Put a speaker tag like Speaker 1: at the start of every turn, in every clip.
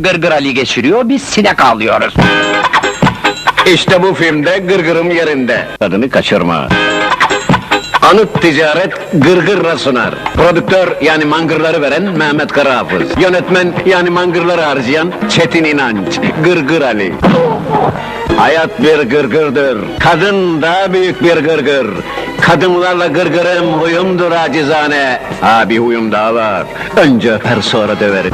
Speaker 1: Gırgır Ali geçiriyor, biz sinek alıyoruz.
Speaker 2: İşte bu filmde gırgırım yerinde. Tadını kaçırma. Anıt ticaret gırgırla sunar. Prodüktör yani mangırları veren Mehmet Karahafız. Yönetmen yani mangırları harcayan Çetin İnanç. Gırgır Ali. Hayat bir gırgırdır. Kadın daha büyük bir gırgır. Kadınlarla gırgırım huyumdur acizane. Ha bir huyum daha var. Önce öper sonra döverim.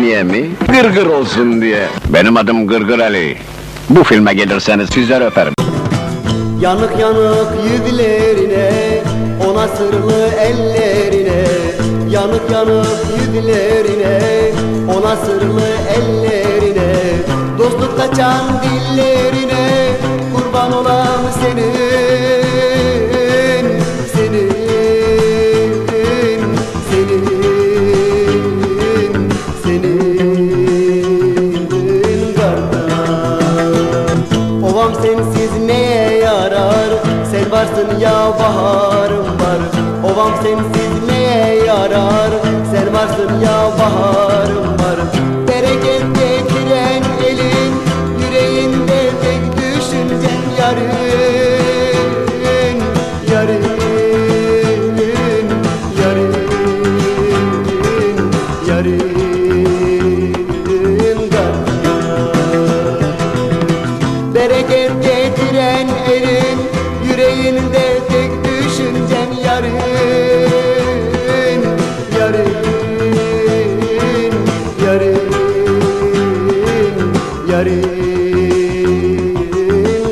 Speaker 2: Niye mi? Gırgır olsun diye. Benim adım Gırgır Ali. Bu filme gelirseniz sizleri öperim.
Speaker 3: Yanık yanık yüzlerine Ona sırlı ellerine Yanık yanık yüzlerine Ona sırlı ellerine Dostluk kaçan dillerine varsın ya baharım var. Ovam sensiz neye yarar? Sen varsın ya baharım var. Bereket getiren elin Yüreğinde tek düşüncen yarın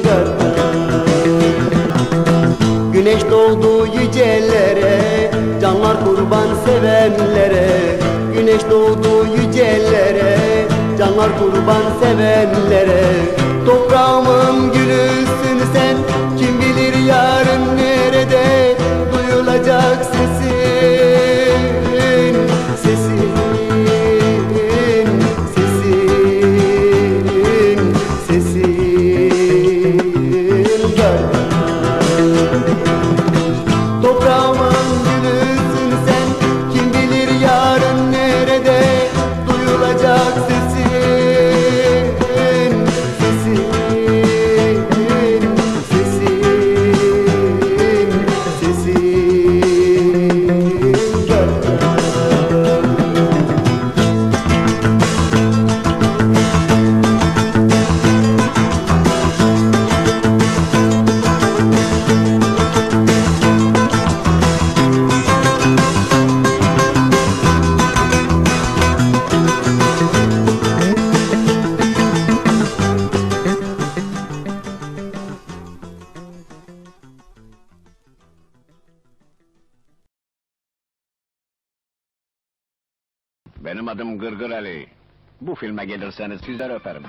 Speaker 3: Yarın Güneş doğdu yücelere Canlar kurban sevenlere. Güneş doğdu yücelere Canlar kurban sevenlere. Toprağımın gülüsün sen
Speaker 2: Benim adım Gırgır Ali. Bu filme gelirseniz sizleri öperim.